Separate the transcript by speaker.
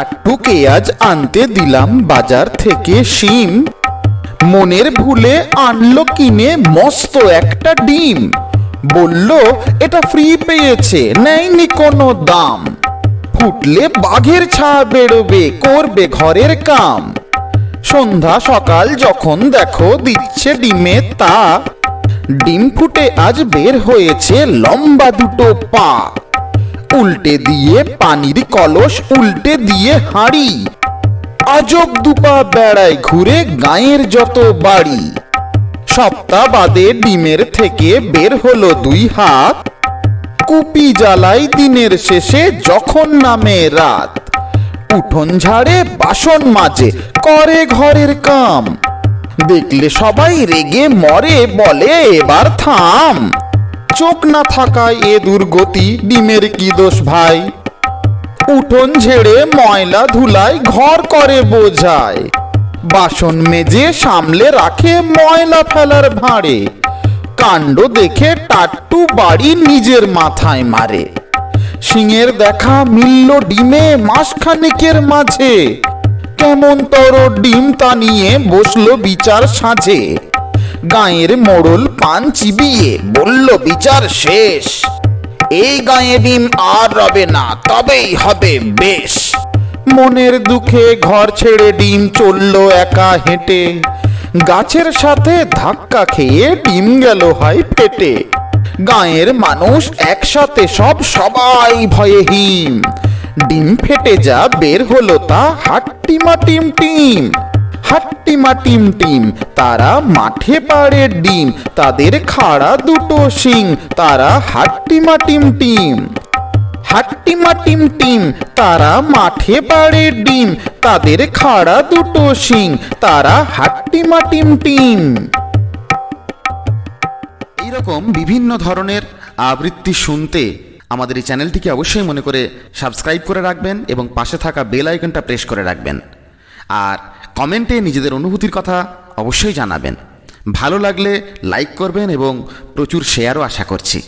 Speaker 1: টাট্টুকে আজ আনতে দিলাম বাজার থেকে শিম। মনের ভুলে আনলো কিনে মস্ত একটা ডিম। বলল, এটা ফ্রি পেয়েছে, নেয়নি কোনো দাম। ফুটলে বাঘের ছা বেরোবে, করবে ঘরের কাম। সন্ধ্যা সকাল যখন দেখো দিচ্ছে ডিমে তা, ডিম ফুটে আজ বের হয়েছে লম্বা দুটো পা। উল্টে দিয়ে পানির কলস, উল্টে দিয়ে হাঁড়ি। আজব দুপা বেড়ায় ঘুরে গায়ের যত বাড়ি। সপ্তাহ বাদে ডিমের থেকে বের হলো দুই হাত। কুপি জ্বালাই দিনের শেষে যখন নামে রাত। উঠোন ঝাড়ে, বাসন মাজে, করে ঘরের কাম। দেখলে সবাই রেগে মরে, বলে, এবার থাম। চোখ না থাকায় এ দুর্গতি, ডিমের কি দোষ ভাই? উঠোন ঝেড়ে ময়লা ধুলায়, ঘর করে বোঝায়। বাসন মেজে সামলে রাখে ময়লা ফেলার ভাঁড়ে। কাণ্ড দেখে টাট্টু বাড়ি নিজের মাথায় মারে। সিংয়ের দেখা মিলল ডিমে মাসখানেকের মাঝে। কেমন তর ডিম তা নিয়ে বসল বিচার সাজে গায়ের মোড়ল পান চিবিয়ে বলল, বিচার শেষ। এই গায়ে ডিম আর রবে না, তবেই হবে বেশ। মনের দুঃখে ঘর ছেড়ে ডিম চলল একা হেঁটে। গাছের সাথে ধাক্কা খেয়ে ডিম গেল হয় পেটে। গায়ের মানুষ একসাথে সব সবাই ভয়ে হিম। ডিম ফেটে যা বের হলো তা হাট্টিমা টিম টিম। হাট্টিমা টিম টিম। তারা মাঠে পাড়ে ডিম। তাদের খাড়া দুটো শিং। তারা হাট্টিমা টিম টিম। হাট্টিমা টিম টিম। তারা মাঠে পাড়ে ডিম। তাদের খাড়া দুটো শিং। তারা হাট্টিমা টিম টিম। এইরকম বিভিন্ন ধরনের আবৃত্তি শুনতে আমাদের এই চ্যানেলটিকে অবশ্যই মনে করে সাবস্ক্রাইব করে রাখবেন এবং পাশে থাকা বেল আইকনটা প্রেস করে রাখবেন। আর কমেন্টে নিজেদের অনুভূতির কথা অবশ্যই জানাবেন। ভালো লাগলে লাইক করবেন এবং প্রচুর শেয়ারও আশা করছি।